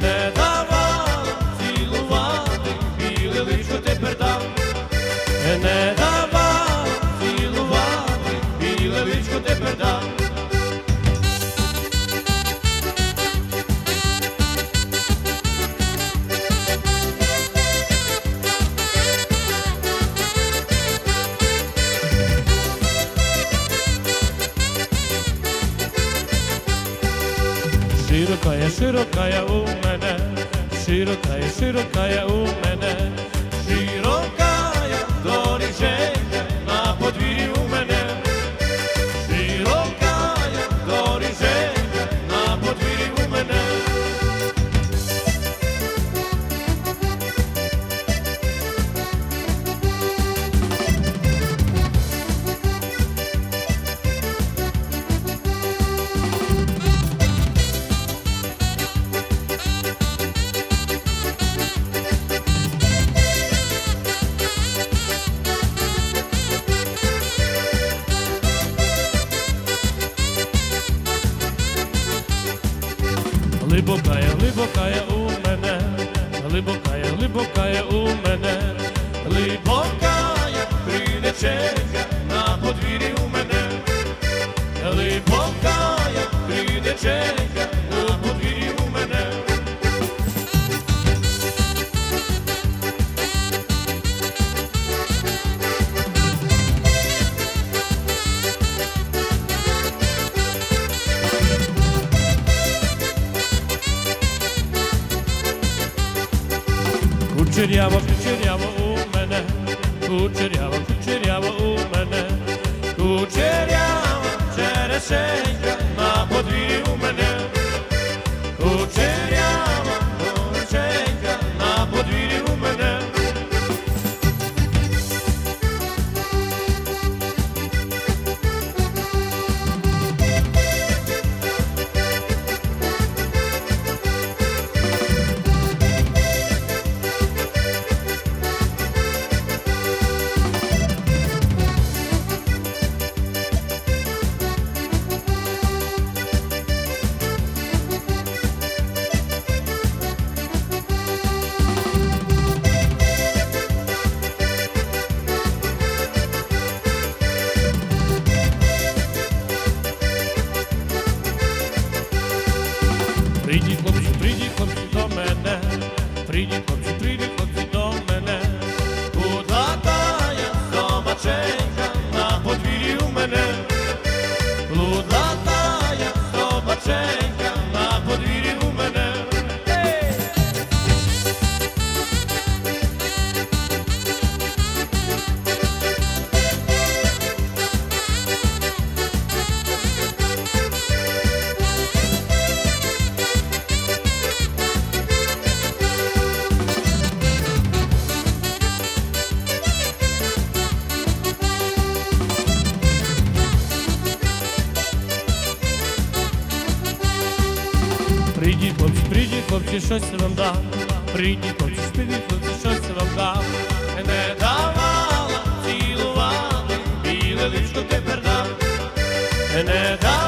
that Широка я, широка я у мене, широка я, широка я Глибока я, глибока я у мене, глибока я, глибока я у мене, глибока я придеченька на подвір'ї у мене, глибока я придеченька Кучеряво, кучеряво у мене, кучеряво, кучеряво у мене, кучеряво черешенька на подвір'ї у мене, кучеряво Прийдіть, хлопці, прийдіть, хлопці до мене, прийдіть, хлопці, хлопці, прийдіть, хлопці, щось я вам дам. Прийдіть, хлопці, прийдіть, хлопці, щось я вам дам. Не давала цілувати, біле личко тепер дам. Не давала